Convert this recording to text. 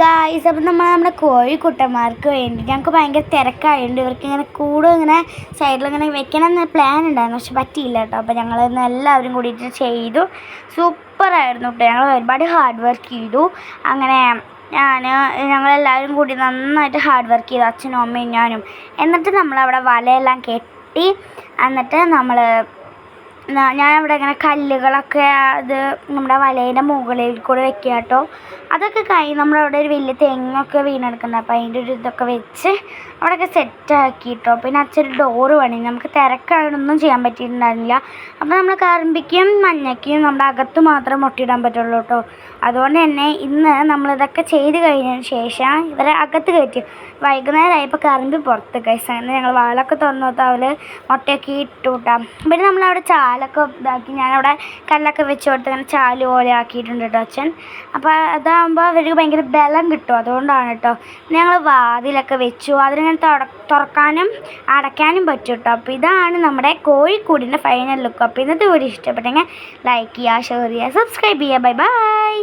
Guys അപ്പം നമ്മൾ നമ്മുടെ കോഴിക്കുട്ടന്മാർക്ക് വേണ്ടി ഞങ്ങൾക്ക് ഭയങ്കര തിരക്കായതുകൊണ്ട് ഇവർക്ക് ഇങ്ങനെ കൂട് ഇങ്ങനെ സൈഡിൽ ഇങ്ങനെ വെക്കണം എന്ന പ്ലാൻ ഉണ്ടായിരുന്നു. പക്ഷെ പറ്റിയില്ല കേട്ടോ അപ്പോൾ ഞങ്ങൾ ഇന്ന് എല്ലാവരും കൂടിയിട്ട് ചെയ്തു. സൂപ്പറായിരുന്നു കേട്ടോ ഞങ്ങൾ ഒരുപാട് ഹാർഡ് വർക്ക് ചെയ്തു. അങ്ങനെ ഞാൻ ഞങ്ങളെല്ലാവരും കൂടി നന്നായിട്ട് ഹാർഡ് വർക്ക് ചെയ്തു. അച്ഛനും അമ്മയും ഞാനും. എന്നിട്ട് നമ്മളവിടെ വലയെല്ലാം കെട്ടി. എന്നിട്ട് നമ്മൾ ഞാനവിടെ ഇങ്ങനെ കല്ലുകളൊക്കെ അത് നമ്മുടെ വലേന്റെ മുകളിൽ കൂടെ വെക്കുക കേട്ടോ. അതൊക്കെ കഴിഞ്ഞ് നമ്മളവിടെ ഒരു വലിയ തെങ്ങൊക്കെ വീണെടുക്കുന്നത് അപ്പോൾ അതിന്റെ ഒരു ഇതൊക്കെ വെച്ച് അവിടെയൊക്കെ സെറ്റാക്കി കേട്ടോ. പിന്നെ അച്ഛൻ ഡോറ് പണി നമുക്ക് തിരക്കായൊന്നും ചെയ്യാൻ പറ്റിയിട്ടുണ്ടായിരുന്നില്ല. അപ്പോൾ നമ്മൾ കറമ്പിക്കും മഞ്ഞയ്ക്കും നമ്മുടെ അകത്ത് മാത്രം മുട്ടിയിടാൻ പറ്റുള്ളൂ കേട്ടോ. അതുകൊണ്ട് തന്നെ ഇന്ന് നമ്മളിതൊക്കെ ചെയ്ത് കഴിഞ്ഞതിന് ശേഷം ഇവരെ അകത്ത് കയറ്റി. വൈകുന്നേരമായപ്പോൾ കറമ്പി പുറത്ത്. കഴിച്ചു അങ്ങനെ ഞങ്ങൾ വാലൊക്കെ തുറന്നു നോത്താൽ അവൾ മുട്ടയൊക്കെ ഇട്ടു കൂട്ടാം പിന്നെ നമ്മളവിടെ ചാലൊക്കെ ഇതാക്കി ഞാനവിടെ കല്ലൊക്കെ വെച്ച് കൊടുത്ത് അങ്ങനെ ചാൽ പോലെ ആക്കിയിട്ടുണ്ട് കേട്ടോ അച്ഛൻ. അപ്പോൾ അതാകുമ്പോൾ അവർക്ക് ഭയങ്കര ബലം കിട്ടും. അതുകൊണ്ടാണ് കേട്ടോ ഞങ്ങൾ വാതിലൊക്കെ വെച്ചു. അതിലിങ്ങനെ തുറ തുറക്കാനും അടയ്ക്കാനും പറ്റും കേട്ടോ അപ്പോൾ ഇതാണ് നമ്മുടെ കോഴിക്കൂടിന്റെ ഫൈനൽ ലുക്ക് അപ്പോൾ ഇന്നത്തെ വീഡിയോ ഇഷ്ടപ്പെട്ടെങ്കിൽ ലൈക്ക് ചെയ്യുക ഷെയർ ചെയ്യുക സബ്സ്ക്രൈബ് ചെയ്യുക. Bye bye